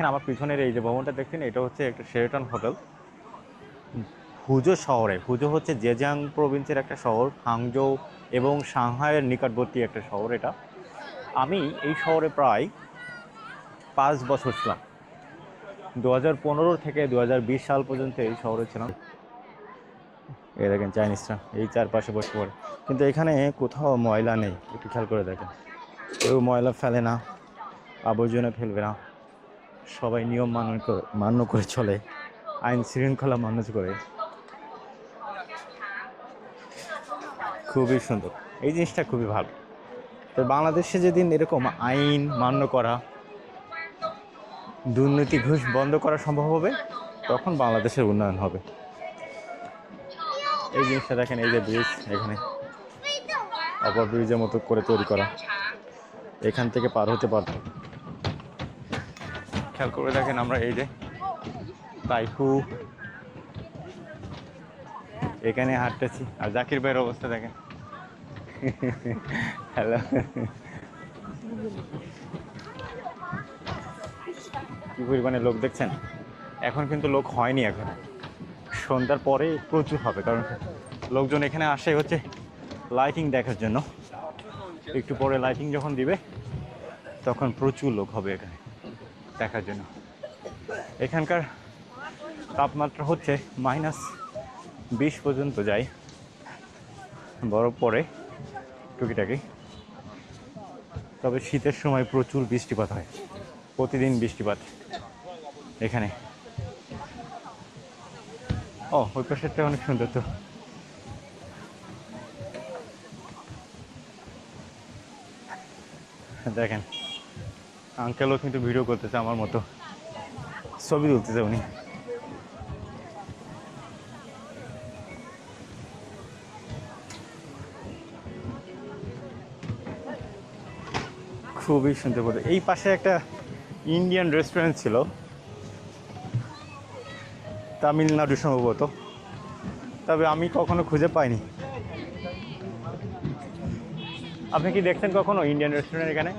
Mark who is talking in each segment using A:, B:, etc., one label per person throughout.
A: এখানে আমার পিছনের এই যে ভবনটা দেখছেন, এটা হচ্ছে একটা শেরটন হোটেল হুজো শহরে হুজো হচ্ছে জেজাং প্রভিন্সের একটা শহর হাংজৌ এবং সাংহাইয়ের নিকটবর্তী একটা শহর এটা। আমি এই শহরে প্রায় পাঁচ বছর ছিলাম। দু হাজার পনেরো থেকে দু হাজার বিশ সাল পর্যন্ত এই শহরে ছিলাম। এই দেখেন চাইনিজটা এই চারপাশে বসে পড়ে। কিন্তু এখানে কোথাও ময়লা নেই, একটু খেয়াল করে দেখেন। কেউ ময়লা ফেলে না, আবর্জনা ফেলবে না। সবাই নিয়ম মান্য করে মান্য করে চলে। আইন শৃঙ্খলা মান্য করে। খুবই সুন্দর। এই জিনিসটা খুবই ভালো। তো বাংলাদেশে যেদিন এরকম আইন মান্য করা, দুর্নীতি, ঘুষ বন্ধ করা সম্ভব হবে, তখন বাংলাদেশের উন্নয়ন হবে। এই জিনিসটা দেখেন, এই যে ব্রিজ এখানে। অপর ব্রিজের মতো করে তৈরি করা। এখান থেকে পার হতে পারত। খেয়াল করে দেখেন আমরা এই যে তাইহু এখানে হাঁটতেছি। আর জাকির ভাইয়ের অবস্থা দেখেন। হ্যালো। কি পরিমাণে লোক দেখছেন? এখন কিন্তু লোক হয়নি এখন। সন্ধ্যার পরে প্রচুর হবে, কারণ লোকজন এখানে আসে হচ্ছে লাইটিং দেখার জন্য। একটু পরে লাইটিং যখন দিবে, তখন প্রচুর লোক হবে এখানে। দেখার জন্য। এখানকার তাপমাত্রা হচ্ছে মাইনাস বিশ পর্যন্ত যায়। বরফ পড়ে টুকিটাকি। তবে শীতের সময় প্রচুর বৃষ্টিপাত হয়। প্রতিদিন বৃষ্টিপাত এখানে। ও, ওই পাশেরটা অনেক সুন্দর তো। দেখেন আঙ্কেলও কিন্তু ভিডিও করতেছে আমার মতো। ছবি তুলতেছে উনি। খুবই সুন্দর করে। এই পাশে একটা ইন্ডিয়ান রেস্টুরেন্ট ছিল। তামিলনাড়ু সম্ভবত। তবে আমি কখনো খুঁজে পাইনি। আপনি কি দেখছেন কখনো ইন্ডিয়ান রেস্টুরেন্ট এখানে?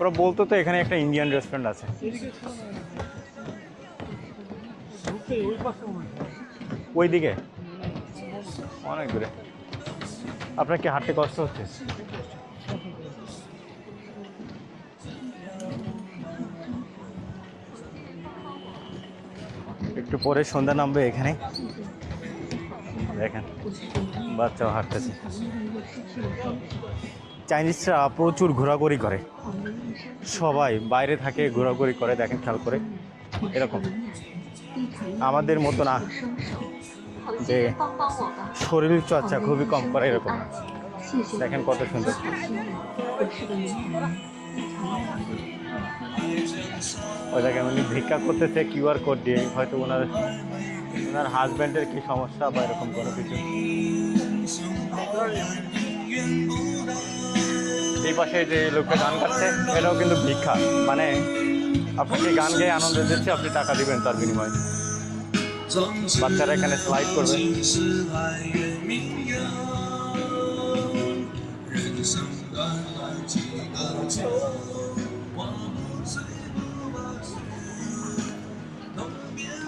A: ওরা বলতো তো এখানে একটা ইন্ডিয়ান রেস্টুরেন্ট আছে। ওই দিকে অনেক দূরে। আপনার কি হাঁটতে কষ্ট হচ্ছে? একটু পরে সন্ধ্যা নামবে এখানে। দেখেন, বাচ্চাও হাঁটতেছে। চাইনিজরা প্রচুর ঘোরাঘুরি করে। সবাই বাইরে থাকে, ঘোরাঘুরি করে, দেখেন খেয়াল করে। এরকম। আমাদের মতো না। যে শরীর চর্চা খুবই কম করে এরকম। দেখেন কত সুন্দর। ওই দেখেন উনি ভিক্ষা করতেছে কিউআর কোড দিয়ে। হয়তো ওনার ওনার হাজব্যান্ডের কি সমস্যা বা এরকম কোনো কিছু। এই পাশে যে লোকটা গান গাচ্ছে, এটাও কিন্তু ভিক্ষা। মানে আপনাকে গান গেয়ে আনন্দ দিচ্ছে, আপনি টাকা দিবেন তার বিনিময়ে। বাচ্চারা এখানে স্লাইড করবে।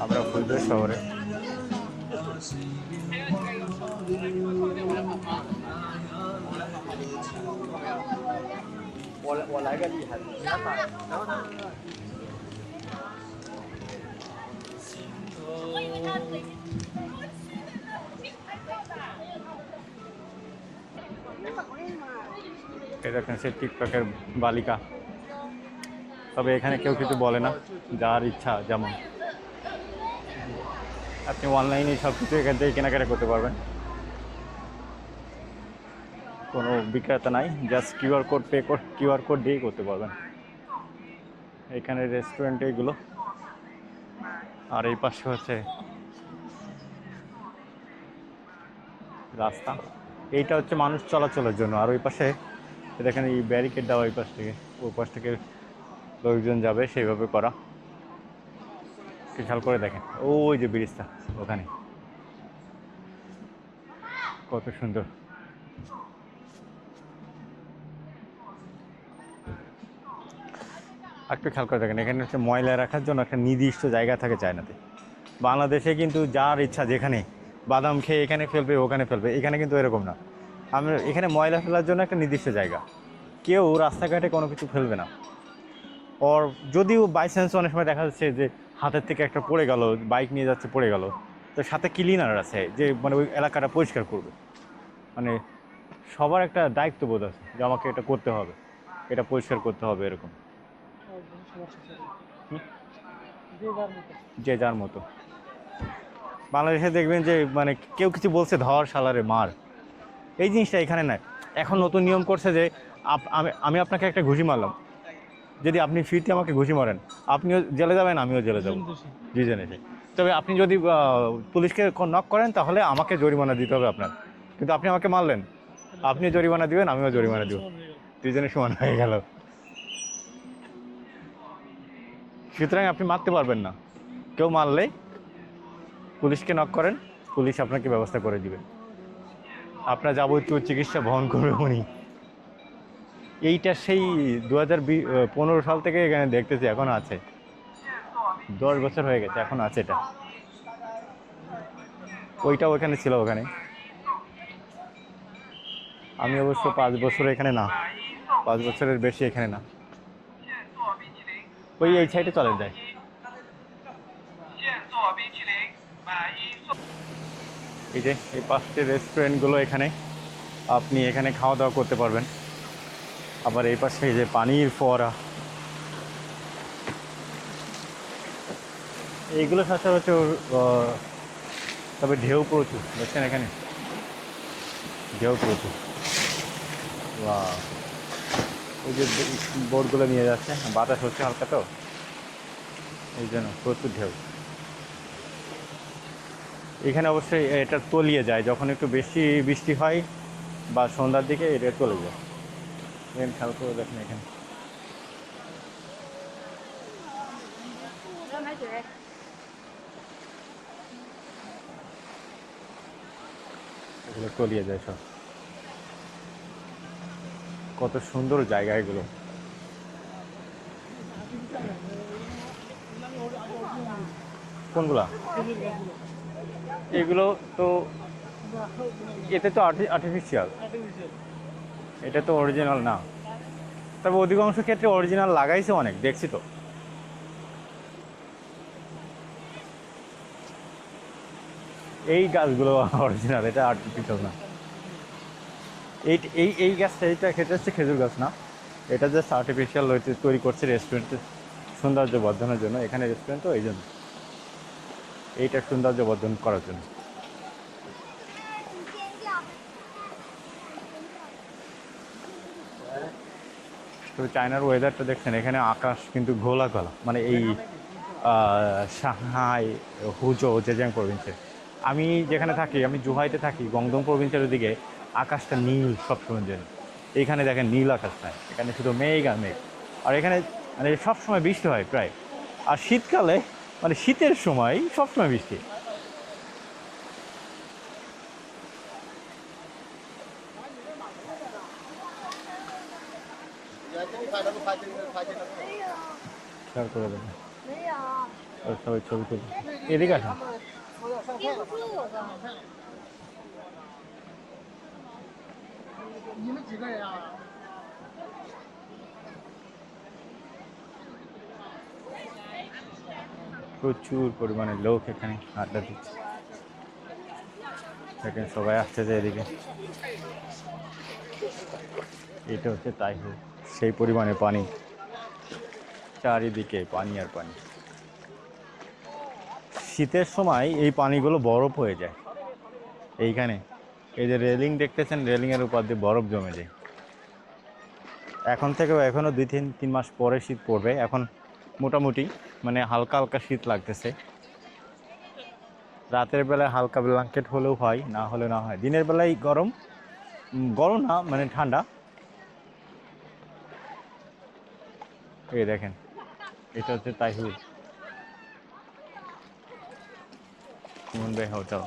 A: আমরা ফুলবে শহরে। এটা দেখেন সে টিকটকের বালিকা। তবে এখানে কেউ কিছু বলে না, যার ইচ্ছা যেমন। আপনি অনলাইনে সব কিছু এখান থেকে কেনাকাটা করতে পারবেন। কোনো বিক্রেতা নাই। Just QR code pay QR code দিয়েই করতে পারবেন। এখানে রেস্টুরেন্ট এগুলো। আর এই পাশে হচ্ছে রাস্তা। এইটা হচ্ছে মানুষ চলাচলের জন্য। আর ওই পাশে দেখেন এই ব্যারিকেড দেওয়া ওই পাশ থেকে। ওই পাশ থেকে লোকজন যাবে, সেইভাবে করা। খেয়াল করে দেখেন। ওই যে ব্রিজটা, ওখানে। কত সুন্দর। একটু খেয়াল করে দেখেন, এখানে হচ্ছে ময়লা রাখার জন্য একটা নির্দিষ্ট জায়গা থাকে চায়নাতে। বাংলাদেশে কিন্তু যার ইচ্ছা যেখানে, বাদাম খেয়ে এখানে ফেলবে, ওখানে ফেলবে, এখানে কিন্তু এরকম না। আমরা এখানে ময়লা ফেলার জন্য একটা নির্দিষ্ট জায়গা। কেউ রাস্তাঘাটে কোনো কিছু ফেলবে না। ওর যদিও বাই চান্স অনেক সময় দেখা যাচ্ছে যে হাতের থেকে একটা পড়ে গেল বাইক নিয়ে যাচ্ছে, পড়ে গেল। তো সাথে ক্লিনার আছে, যে মানে ওই এলাকাটা পরিষ্কার করবে। মানে সবার একটা দায়িত্ববোধ আছে যে আমাকে এটা করতে হবে, এটা পরিষ্কার করতে হবে, এরকম? যে যার মতো। বাংলাদেশে দেখবেন যে মানে কেউ কিছু বলছে ধর শালারে মার। এই জিনিসটা এখানে নাই। এখন নতুন নিয়ম করছে যে আমি আপনাকে একটা ঘুষি মারলাম। যদি আপনি ফিরতে আমাকে ঘুষি মারেন আপনিও জেলে যাবেন আমিও জেলে যাব। দুজনে তবে আপনি যদি পুলিশকে নক করেন তাহলে আমাকে জরিমানা দিতে হবে আপনার। কিন্তু আপনি আমাকে মারলেন। আপনি জরিমানা দিবেন আমিও জরিমানা দিব। দুজনে সমান হয়ে গেল। সুতরাং আপনি মারতে পারবেন না। কেউ মারলে পুলিশকে নক করেন, পুলিশ আপনাকে ব্যবস্থা করে দিবে। আপনার যাবতীয় চিকিৎসা বহন করবে উনি। এইটা সেই দু পনেরো সাল থেকে এখানে দেখতেছি, এখন আছে। দশ বছর হয়ে গেছে, এখন আছে এটা। ওইটা ওখানে ছিল ওখানে। আমি অবশ্য পাঁচ বছর এখানে না। পাঁচ বছরের বেশি এখানে না। ওই এই সাইডে চলে যায় এই যে, এই পাঁচটি রেস্টুরেন্টগুলো এখানে, আপনি এখানে খাওয়া দাওয়া করতে পারবেন। আবার এই পাশে এই যে পানির ফোয়ারা। এইগুলো সচরাচর তবে ঢেউ প্রচুর, দেখছেন এখানে? ঢেউ প্রচুর। Wow. ওই যে বোর্ডগুলো নিয়ে যাচ্ছে, বাতাস হচ্ছে হালকা তো। এই জন্য প্রচুর ঢেউ। এখানে অবশ্যই এটা তলিয়ে যায়, যখন একটু বেশি বৃষ্টি হয় বা সন্ধ্যার দিকে এটা চলে যায়। খেয়াল করে দেখেন এখানে। এগুলো তলিয়ে যায় সব। কত সুন্দর জায়গা এগুলো কোনগুলা? এগুলো তো এতে তো আর্টিফিশিয়াল এটা তো অরিজিনাল না। তবে অধিকাংশ ক্ষেত্রে অরিজিনাল লাগাইছে অনেক দেখছি তো। এই গাছগুলো অরিজিনাল এটা আর্টিফিশিয়াল না। এই এই এই গাছটা এইটা খেতে হচ্ছে খেজুর গাছ না। এটা জাস্ট আর্টিফিশিয়াল তৈরি করছে রেস্টুরেন্টে সৌন্দর্য বর্ধনের জন্য, এখানে রেস্টুরেন্ট তো এই জন্য। এইটা সৌন্দর্য বর্ধন করার জন্য। তবে চায়নার ওয়েদারটা দেখছেন, এখানে আকাশ কিন্তু ঘোলা ঘোলা মানে এই সাহাই, হুজো জেজিয়াং প্রভিন্সে আমি যেখানে থাকি, আমি জুহাইতে থাকি গংদম প্রভিন্সের ওদিকে আকাশটা নীল সবসময় জন্য। এইখানে দেখেন নীল আকাশ নাই এখানে শুধু মেঘ আর মেঘ। আর এখানে মানে সবসময় বৃষ্টি হয় প্রায়। আর শীতকালে মানে শীতের সময় সবসময় বৃষ্টি। সবাই ছবি তুলি। এদিকে আসেন।
B: 你们几个人啊？
A: প্রচুর পরিমাণে লোক এখানে আড্ডা দিচ্ছে দেখেন সবাই আসছে যে এদিকে এটা হচ্ছে তাই সেই পরিমাণে পানি চারিদিকে পানি আর পানি শীতের সময় এই পানিগুলো বরফ হয়ে যায় এইখানে এই যে রেলিং দেখতেছেন, রেলিংয়ের উপর দিয়ে বরফ জমে যায়। এখন থেকেও এখনও দুই তিন তিন মাস পরে শীত পড়বে। এখন মোটামুটি মানে হালকা হালকা শীত লাগতেছে। রাতের বেলায় হালকা ব্ল্যাঙ্কেট হলেও হয়, না হলে না হয়। দিনের বেলায় গরম গরম না মানে ঠান্ডা। এই দেখেন, এটা হচ্ছে তাইহুর মুম্বাই হোটেল।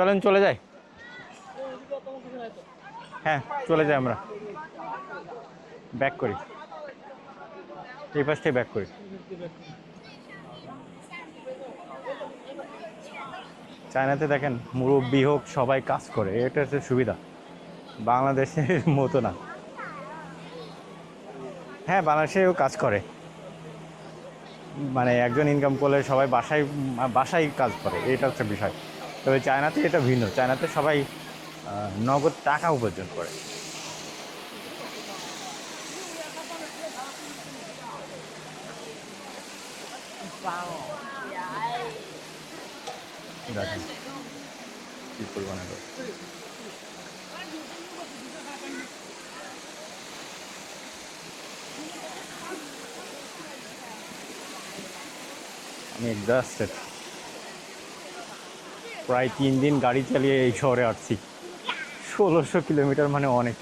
A: চলেন, চলে যাই। হ্যাঁ চলে যাই আমরা। ব্যাক করি। এই পাশটাই ব্যাক করি। চায়নাতে দেখেন মুরব্বী হোক, সবাই কাজ করে। এটা হচ্ছে সুবিধা। বাংলাদেশের মতো না। হ্যাঁ বাংলাদেশেও কাজ করে। মানে একজন ইনকাম করলে সবাই বাসায় বাসায় কাজ করে। এটা হচ্ছে বিষয়। তবে চায়নাতে এটা ভিন্ন। চায়নাতে সবাই নগদ টাকা উপার্জন করে। আমি এক্সাস্টেড প্রায় তিন দিন গাড়ি চালিয়ে এই শহরে আসছি। ষোলোশো কিলোমিটার মানে অনেক।